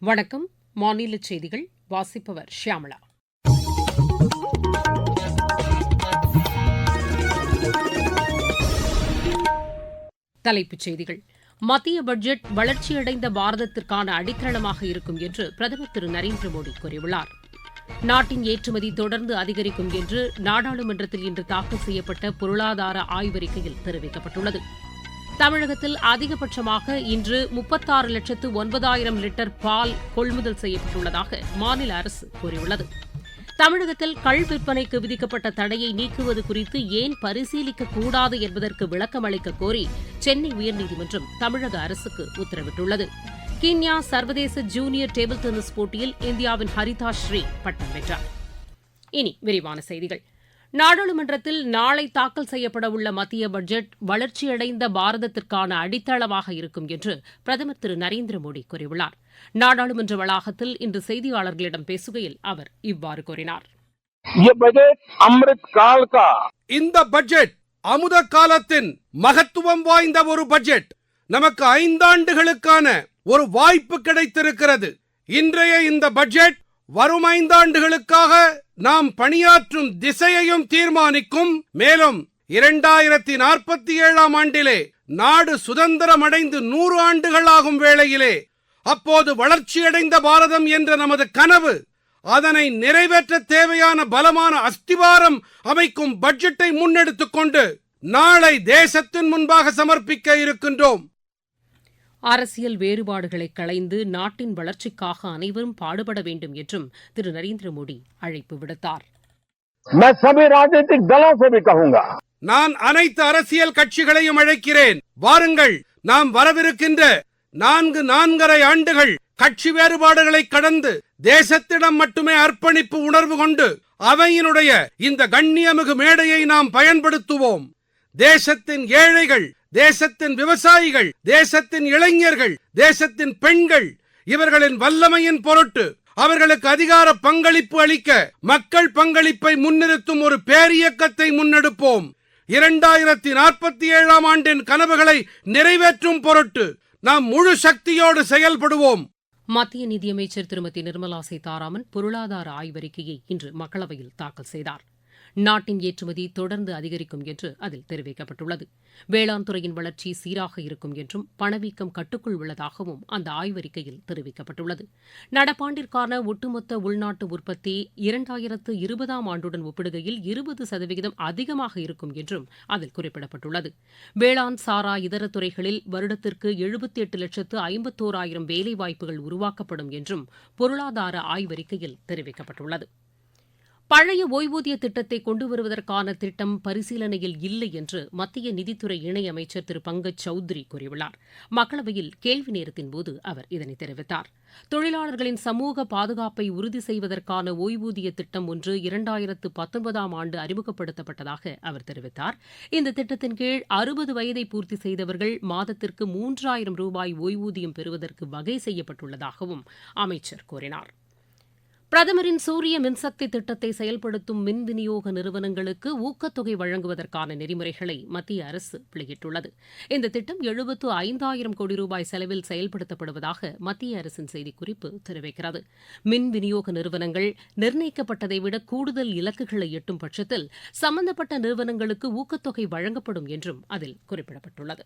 வணக்கம். மாநில செய்திகள் வாசிப்பவர் ஷியாமளா தலைப்புச் செய்திகள். மத்திய பட்ஜெட் வளர்ச்சியடைந்த பாரதத்திற்கான அடித்தளமாக இருக்கும் என்று பிரதமர் திரு நரேந்திர மோடி கூறியுள்ளார். நாட்டின் ஏற்றுமதி தொடர்ந்து அதிகரிக்கும் என்று நாடாளுமன்றத்தில் இன்று தாக்கல் செய்யப்பட்ட பொருளாதார ஆய்வறிக்கையில் தெரிவிக்கப்பட்டுள்ளது. தமிழகத்தில் அதிகபட்சமாக இன்று முப்பத்தாறு லட்சத்து ஒன்பதாயிரம் லிட்டர் பால் கொள்முதல் செய்யப்பட்டுள்ளதாக மாநில அரசு கூறியுள்ளது. தமிழகத்தில் கள் விற்பனைக்கு விதிக்கப்பட்ட தடையை நீக்குவது குறித்து ஏன் பரிசீலிக்கக்கூடாது என்பதற்கு விளக்கம் அளிக்க கோரி சென்னை உயர்நீதிமன்றம் தமிழக அரசுக்கு உத்தரவிட்டுள்ளது. கின்யா சர்வதேச ஜூனியர் டேபிள் டென்னிஸ் போட்டியில் இந்தியாவின் ஹரிதா ஸ்ரீ பட்டம் வென்றார். இனி விரிவான செய்திகள். நாடாளுமன்றத்தில் நாளை தாக்கல் செய்யப்பட உள்ள மத்திய பட்ஜெட் வளர்ச்சியடைந்த பாரதத்திற்கான அடித்தளமாக இருக்கும் என்று பிரதமர் திரு நரேந்திர மோடி கூறியுள்ளார். நாடாளுமன்ற வளாகத்தில் இன்று செய்தியாளர்களிடம் பேசுகையில் அவர் இவ்வாறு கூறினார். இந்த பட்ஜெட் அமுத காலத்தின் மகத்துவம் வாய்ந்த ஒரு பட்ஜெட். நமக்கு ஐந்தாண்டுகளுக்கான ஒரு வாய்ப்பு கிடைத்திருக்கிறது. இன்றைய இந்த பட்ஜெட் வரும் ஐந்தாண்டுகளுக்காக நாம் பணியாற்றும் திசையையும் தீர்மானிக்கும். மேலும் இரண்டாயிரத்தி நாற்பத்தி ஏழாம் ஆண்டிலே நாடு சுதந்திரமடைந்து நூறு ஆண்டுகள் ஆகும் வேளையிலே அப்போது வளர்ச்சியடைந்த பாரதம் என்ற நமது கனவு அதனை நிறைவேற்ற தேவையான பலமான அஸ்திவாரம் அமைக்கும் பட்ஜெட்டை முன்னெடுத்துக் கொண்டு நாளை தேசத்தின் முன்பாக சமர்ப்பிக்க இருக்கின்றோம். அரசியல் வேறுபாடுகளை களைந்து நாட்டின் வளர்ச்சிக்காக அனைவரும் பாடுபட வேண்டும் என்றும் திரு நரேந்திர மோடி அழைப்பு விடுத்தார். நான் அனைத்து அரசியல் கட்சிகளையும் அழைக்கிறேன். வாருங்கள் நாம் வரவிருக்கின்ற நான்கு நான்கரை ஆண்டுகள் கட்சி வேறுபாடுகளை கடந்து தேசத்திடம் மட்டுமே அர்ப்பணிப்பு உணர்வு கொண்டு அவையினுடைய இந்த கண்ணியமிகு மேடையை நாம் பயன்படுத்துவோம். தேசத்தின் ஏழைகள் தேசத்தின் விவசாயிகள் தேசத்தின் இளைஞர்கள் தேசத்தின் பெண்கள் இவர்களின் வல்லமையின் பொருட்டு அவர்களுக்கு அதிகார பங்களிப்பு அளிக்க மக்கள் பங்களிப்பை முன்னிறுத்தும் ஒரு பேரியக்கத்தை முன்னெடுப்போம். இரண்டாயிரத்தி நாற்பத்தி ஏழாம் ஆண்டின் கனவுகளை நிறைவேற்றும் பொருட்டு நாம் முழு சக்தியோடு செயல்படுவோம். மத்திய நிதியமைச்சர் திருமதி நிர்மலா சீதாராமன் பொருளாதார ஆய்வறிக்கையை இன்று மக்களவையில் தாக்கல் செய்தார். நாட்டின் ஏற்றுமதி தொடர்ந்து அதிகரிக்கும் என்று அதில் தெரிவிக்கப்பட்டுள்ளது. வேளாண் துறையின் வளர்ச்சி சீராக இருக்கும் என்றும் பணவீக்கம் கட்டுக்குள் உள்ளதாகவும் அந்த ஆய்வறிக்கையில் தெரிவிக்கப்பட்டுள்ளது. நடப்பாண்டிற்கான ஒட்டுமொத்த உள்நாட்டு உற்பத்தி இரண்டாயிரத்து இருபதாம் ஆண்டுடன் ஒப்பிடுகையில் இருபது சதவிகிதம் அதிகமாக இருக்கும் என்றும் அதில் குறிப்பிடப்பட்டுள்ளது. வேளாண் சாரா இதர துறைகளில் வருடத்திற்கு எழுபத்தி எட்டு லட்சத்து ஐம்பத்தோராயிரம் வேலைவாய்ப்புகள் உருவாக்கப்படும் என்றும் பொருளாதார ஆய்வறிக்கையில் தெரிவிக்கப்பட்டுள்ளது. பழைய ஒய்வூதிய திட்டத்தை கொண்டு வருவதற்கான திட்டம் பரிசீலனையில் இல்லை என்று மத்திய நிதித்துறை இணையமைச்சர் திரு பங்கஜ் சௌத்ரி கூறியுள்ளார். மக்களவையில் கேள்வி நேரத்தின் போது அவர் இதனை தெரிவித்தார். தொழிலாளர்களின் சமூக பாதுகாப்பை உறுதி செய்வதற்கான ஓய்வூதிய திட்டம் ஒன்று இரண்டாயிரத்து பத்தொன்பதாம் ஆண்டு அறிமுகப்படுத்தப்பட்டதாக அவர் தெரிவித்தார். இந்த திட்டத்தின் கீழ் அறுபது வயதை பூர்த்தி செய்தவர்கள் மாதத்திற்கு மூன்றாயிரம் ரூபாய் ஓய்வூதியம் பெறுவதற்கு வகை செய்யப்பட்டுள்ளதாகவும் அமைச்சர் கூறினார். பிரதமரின் சூரிய மின்சக்தி திட்டத்தை செயல்படுத்தும் மின் விநியோக நிறுவனங்களுக்கு ஊக்கத்தொகை வழங்குவதற்கான நெறிமுறைகளை மத்திய அரசு வெளியிட்டுள்ளது. இந்த திட்டம் எழுபத்து ஐந்தாயிரம் கோடி ரூபாய் செலவில் செயல்படுத்தப்படுவதாக மத்திய அரசின் செய்திக்குறிப்பு தெரிவிக்கிறது. மின் விநியோக நிறுவனங்கள் நிர்ணயிக்கப்பட்டதை விட கூடுதல் இலக்குகளை எட்டும் பட்சத்தில் சம்பந்தப்பட்ட நிறுவனங்களுக்கு ஊக்கத்தொகை வழங்கப்படும் என்றும் அதில் குறிப்பிடப்பட்டுள்ளது.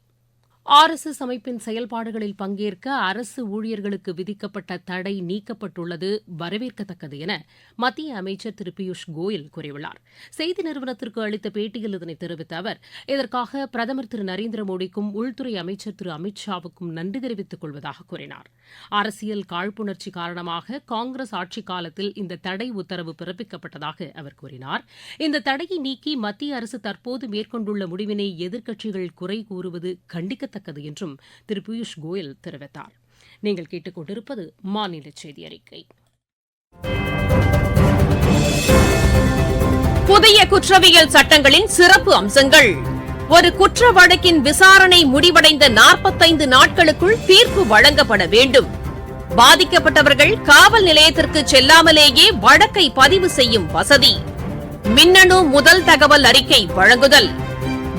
ஆர் எஸ் எஸ் அமைப்பின் செயல்பாடுகளில் பங்கேற்க அரசு ஊழியர்களுக்கு விதிக்கப்பட்ட தடை நீக்கப்பட்டுள்ளது வரவேற்கத்தக்கது என மத்திய அமைச்சர் திரு பியூஷ் கோயல் கூறியுள்ளார். செய்தி நிறுவனத்திற்கு அளித்த பேட்டியில் இதனை தெரிவித்த அவர் இதற்காக பிரதமர் திரு நரேந்திர மோடிக்கும் உள்துறை அமைச்சர் திரு அமித் ஷாவுக்கும் நன்றி தெரிவித்துக் கொள்வதாக கூறினார். அரசியல் காழ்ப்புணர்ச்சி காரணமாக காங்கிரஸ் ஆட்சிக் காலத்தில் இந்த தடை உத்தரவு பிறப்பிக்கப்பட்டதாக அவர் கூறினார். இந்த தடையை நீக்கி மத்திய அரசு தற்போது மேற்கொண்டுள்ள முடிவினை எதிர்க்கட்சிகள் குறை கூறுவது கண்டிக்க குறிப்பிடத்தக்கது என்றும் திரு பியூஷ் கோயல் தெரிவித்தார். நீங்கள் கேட்டுக்கொண்டிருப்பது மாநில செய்தி அறிக்கை. புதிய குற்றவியல் சட்டங்களின் சிறப்பு அம்சங்கள். ஒரு குற்ற வழக்கின் விசாரணை முடிவடைந்த நாற்பத்தைந்து நாட்களுக்குள் தீர்ப்பு வழங்கப்பட வேண்டும். பாதிக்கப்பட்டவர்கள் காவல் நிலையத்திற்கு செல்லாமலேயே வழக்கை பதிவு செய்யும் வசதி. மின்னணு முதல் தகவல் அறிக்கை வழங்குதல்.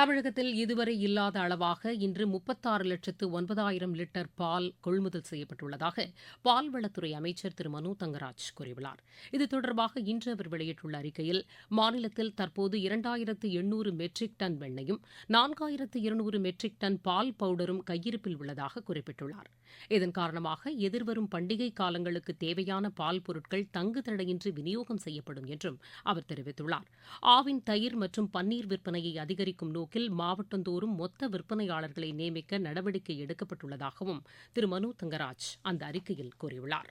தமிழகத்தில் இதுவரை இல்லாத அளவாக இன்று முப்பத்தாறு லட்சத்து ஒன்பதாயிரம் லிட்டர் பால் கொள்முதல் செய்யப்பட்டுள்ளதாக பால்வளத்துறை அமைச்சர் திரு. மனு தங்கராஜ் கூறியுள்ளார். இது தொடர்பாக இன்று அவர் வெளியிட்டுள்ள அறிக்கையில் மாநிலத்தில் தற்போது இரண்டாயிரத்து எண்ணூறு மெட்ரிக் டன் வெண்ணையும் நான்காயிரத்து இருநூறு மெட்ரிக் டன் பால் பவுடரும் கையிருப்பில் உள்ளதாக குறிப்பிட்டுள்ளார். இதன் காரணமாக எதிர்வரும் பண்டிகை காலங்களுக்கு தேவையான பால் பொருட்கள் தங்கு தடையின்றி விநியோகம் செய்யப்படும் என்றும் அவர் தெரிவித்துள்ளார். ஆவின் தயிர் மற்றும் பன்னீர் விற்பனையை அதிகரிக்கும் நோக்கில் மாவட்டந்தோறும் மொத்த விற்பனையாளர்களை நியமிக்க நடவடிக்கை எடுக்கப்பட்டுள்ளதாகவும் திரு. மனு தங்கராஜ் அந்த அறிக்கையில் கூறியுள்ளார்.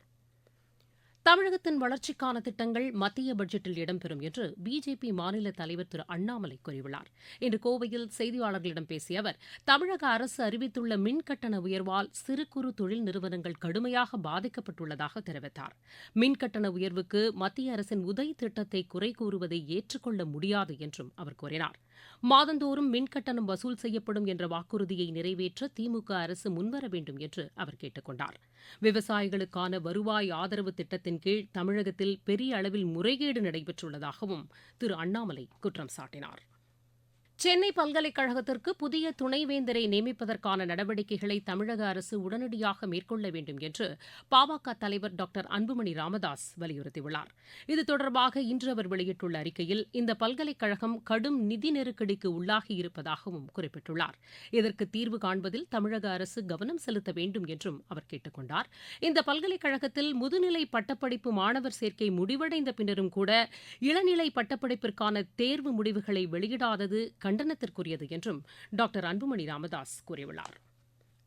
தமிழகத்தின் வளர்ச்சிக்கான திட்டங்கள் மத்திய பட்ஜெட்டில் இடம்பெறும் என்று பிஜேபி மாநில தலைவர் திரு அண்ணாமலை கூறியுள்ளார். இன்று கோவையில் செய்தியாளர்களிடம் பேசிய அவர் தமிழக அரசு அறிவித்துள்ள மின் கட்டண உயர்வால் சிறு குறு தொழில் நிறுவனங்கள் கடுமையாக பாதிக்கப்பட்டுள்ளதாக தெரிவித்தார். மின் கட்டண உயர்வுக்கு மத்திய அரசின் உதய் திட்டத்தை குறை கூறுவதை ஏற்றுக்கொள்ள முடியாது என்றும் அவர் கூறினார். மாதந்தோறும் மின் கட்டணம் வசூல் செய்யப்படும் என்ற வாக்குறுதியை நிறைவேற்ற திமுக அரசு முன்வர வேண்டும் என்று அவர் கேட்டுக் கொண்டார். விவசாயிகளுக்கான வருவாய் ஆதரவு திட்டத்தின் கீழ் தமிழகத்தில் பெரிய அளவில் முறைகேடு நடைபெற்றுள்ளதாகவும் திரு அண்ணாமலை குற்றம் சாட்டினார். சென்னை பல்கலைக்கழகத்திற்கு புதிய துணைவேந்தரை நியமிப்பதற்கான நடவடிக்கைகளை தமிழக அரசு உடனடியாக மேற்கொள்ள வேண்டும் என்று பாமக தலைவர் டாக்டர் அன்புமணி ராமதாஸ் வலியுறுத்தியுள்ளார். இது தொடர்பாக இன்று அவர் வெளியிட்டுள்ள அறிக்கையில் இந்த பல்கலைக்கழகம் கடும் நிதி நெருக்கடிக்கு உள்ளாகியிருப்பதாகவும் குறிப்பிட்டுள்ளார். இதற்கு தீர்வு காண்பதில் தமிழக அரசு கவனம் செலுத்த வேண்டும் என்றும் அவர் கேட்டுக் கொண்டார். இந்த பல்கலைக்கழகத்தில் முதுநிலை பட்டப்படிப்பு மாணவர் சேர்க்கை முடிவடைந்த பின்னரும் கூட இளநிலை பட்டப்படிப்பிற்கான தேர்வு முடிவுகளை வெளியிடாதது கண்டனத்திற்குரியது என்றும் டாக்டர் அன்புமணி ராமதாஸ் கூறியுள்ளார்.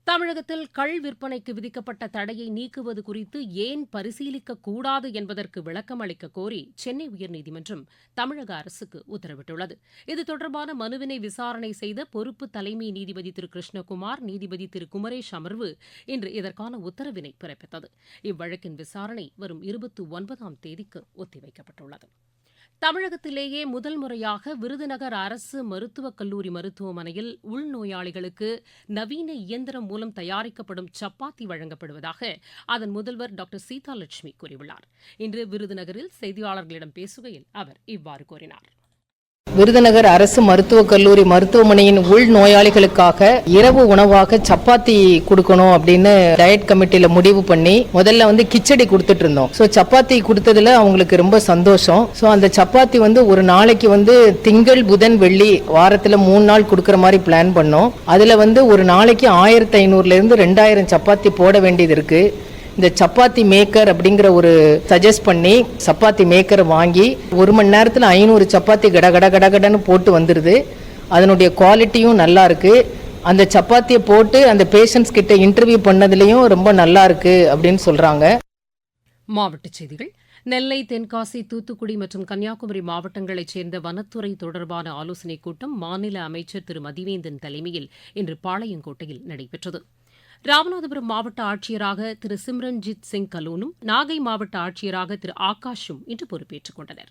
தமிழகத்தில் கள் விற்பனைக்கு விதிக்கப்பட்ட தடையை நீக்குவது குறித்து ஏன் பரிசீலிக்கக்கூடாது என்பதற்கு விளக்கம் அளிக்க கோரி சென்னை உயர்நீதிமன்றம் தமிழக அரசுக்கு உத்தரவிட்டுள்ளது. இது தொடர்பான மனுவினை விசாரணை செய்த பொறுப்பு தலைமை நீதிபதி திரு கிருஷ்ணகுமார் நீதிபதி திரு குமரேஷ் அமர்வு இன்று இதற்கான உத்தரவினை பிறப்பித்தது. இவ்வழக்கின் விசாரணை வரும் இருபத்தி ஒன்பதாம் தேதிக்கு ஒத்திவைக்கப்பட்டுள்ளது. தமிழகத்திலேயே முதல் முறையாக விருதுநகர் அரசு மருத்துவக் கல்லூரி மருத்துவமனையில் உள்நோயாளிகளுக்கு நவீன இயந்திரம் மூலம் தயாரிக்கப்படும் சப்பாத்தி வழங்கப்படுவதாக அதன் முதல்வர் டாக்டர் சீதாலட்சுமி கூறியுள்ளார். இன்று விருதுநகரில் செய்தியாளர்களிடம் பேசுகையில் அவர் இவ்வாறு கூறினார். விருதுநகர் அரசு மருத்துவக் கல்லூரி மருத்துவமனையின் உள் நோயாளிகளுக்காக இரவு உணவாக சப்பாத்தி கொடுக்கணும் அப்படின்னு டயட் கமிட்டியில முடிவு பண்ணி முதல்ல வந்து கிச்சடி கொடுத்துட்டு இருந்தோம். ஸோ சப்பாத்தி கொடுத்ததுல அவங்களுக்கு ரொம்ப சந்தோஷம். ஸோ அந்த சப்பாத்தி வந்து ஒரு நாளைக்கு வந்து திங்கள் புதன் வெள்ளி வாரத்துல மூணு நாள் கொடுக்குற மாதிரி பிளான் பண்ணோம். அதுல வந்து ஒரு நாளைக்கு ஆயிரத்தி ஐநூறுல இருந்து ரெண்டாயிரம் சப்பாத்தி போட வேண்டியது இருக்கு. இந்த சப்பாத்தி மேக்கர் அப்படிங்கிற ஒரு சஜஸ்ட் பண்ணி சப்பாத்தி மேக்கரை வாங்கி ஒரு மணி நேரத்தில் ஐநூறு சப்பாத்தி கட கட கட கடன்னு போட்டு வந்துடுது அதனுடைய குவாலிட்டியும் நல்லா இருக்குது அந்த சப்பாத்தியை போட்டு அந்த பேஷண்ட்ஸ் கிட்ட இன்டர்வியூ பண்ணதுலேயும் ரொம்ப நல்லா இருக்கு அப்படின்னு சொல்கிறாங்க மாவட்டச் செய்திகள். நெல்லை தென்காசி தூத்துக்குடி மற்றும் கன்னியாகுமரி மாவட்டங்களைச் சேர்ந்த வனத்துறை தொடர்பான ஆலோசனைக் கூட்டம் மாநில அமைச்சர் திரு மதிவேந்தன் தலைமையில் இன்று பாளையங்கோட்டையில் நடைபெற்றது. ராமநாதபுரம் மாவட்ட ஆட்சியராக திரு சிம்ரன்ஜித் சிங் கலோனும் நாகை மாவட்ட ஆட்சியராக திரு ஆகாஷும் இன்று பொறுப்பேற்றுக் கொண்டனர்.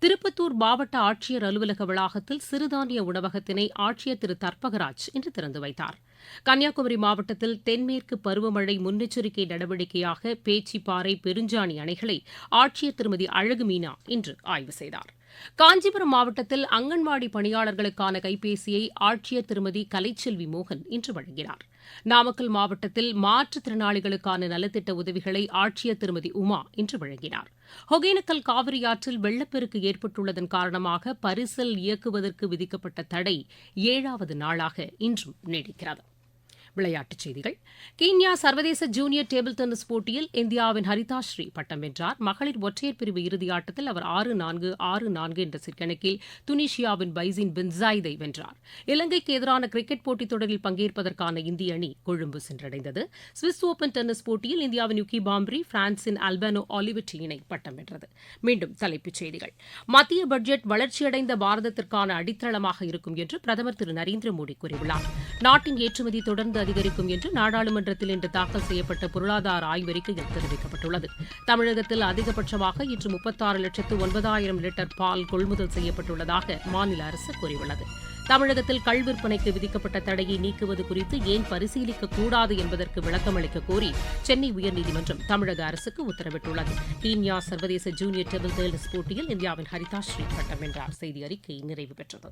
திருப்பத்தூர் மாவட்ட ஆட்சியர் அலுவலக வளாகத்தில் சிறுதானிய உணவகத்தினை ஆட்சியர் திரு தர்பகராஜ் இன்று திறந்து வைத்தார். கன்னியாகுமரி மாவட்டத்தில் தென்மேற்கு பருவமழை முன்னெச்சரிக்கை நடவடிக்கையாக பேச்சிப்பாறை பெருஞ்சாணி அணைகளை ஆட்சியர் திருமதி அழகு மீனா இன்று ஆய்வு செய்தார். காஞ்சிபுரம் மாவட்டத்தில் அங்கன்வாடி பணியாளர்களுக்கான கைபேசியை ஆட்சியர் திருமதி கலைச்செல்வி மோகன் இன்று வழங்கினார். நாமக்கல் மாவட்டத்தில் மாற்றுத்திறனாளிகளுக்கான நலத்திட்ட உதவிகளை ஆட்சியர் திருமதி உமா இன்று வழங்கினார். ஒகேனக்கல் காவிரி ஆற்றில் வெள்ளப்பெருக்கு ஏற்பட்டுள்ளதன் காரணமாக பரிசல் இயக்குவதற்கு விதிக்கப்பட்ட தடை ஏழாவது நாளாக இன்றும் நீடிக்கிறது. விளையாட்டுச் செய்திகள். கீன்யா சர்வதேச ஜூனியர் டேபிள் டென்னிஸ் போட்டியில் இந்தியாவின் ஹரிதா ஸ்ரீ பட்டம் வென்றார். மகளிர் ஒற்றையர் பிரிவு இறுதியாட்டத்தில் அவர் ஆறு நான்கு ஆறு நான்கு என்ற சிற்கணக்கில் துனிஷியாவின் பைசின் பின்சாயிதை வென்றார். இலங்கைக்கு எதிரான கிரிக்கெட் போட்டித் தொடரில் பங்கேற்பதற்கான இந்திய அணி கொழும்பு சென்றடைந்தது. சுவிஸ் ஓபன் டென்னிஸ் போட்டியில் இந்தியாவின் யுகி பாம்ப்ரி பிரான்சின் அல்பானோ ஆலிவெட்டி இணை பட்டம் வென்றது. மீண்டும் தலைப்புச் செய்திகள். மத்திய பட்ஜெட் வளர்ச்சியடைந்த பாரதத்திற்கான அடித்தளமாக இருக்கும் என்று பிரதமர் திரு நரேந்திர மோடி கூறியுள்ளார். நாட்டின் ஏற்றுமதி தொடர்ந்து அதிகரிக்கும் என்று நாடாளுமன்றத்தில் இன்று தாக்கல் செய்யப்பட்ட பொருளாதார ஆய்வறிக்கையில் தெரிவிக்கப்பட்டுள்ளது. தமிழகத்தில் அதிகபட்சமாக இன்று முப்பத்தாறு லட்சத்து ஒன்பதாயிரம் லிட்டர் பால் கொள்முதல் செய்யப்பட்டுள்ளதாக மாநில அரசு கூறியுள்ளது. தமிழகத்தில் கள் விற்பனைக்கு விதிக்கப்பட்ட தடையை நீக்குவது குறித்து ஏன் பரிசீலிக்க கூடாது என்பதற்கு விளக்கமளிக்க கோரி சென்னை உயர்நீதிமன்றம் தமிழக அரசுக்கு உத்தரவிட்டுள்ளது. கீன்யா சர்வதேச ஜூனியர் டேபிள் டென்னிஸ் போட்டியில் இந்தியாவின் ஹரிதா ஸ்ரீ பட்டம் வென்றார். செய்தி அறிக்கை நிறைவு பெற்றது.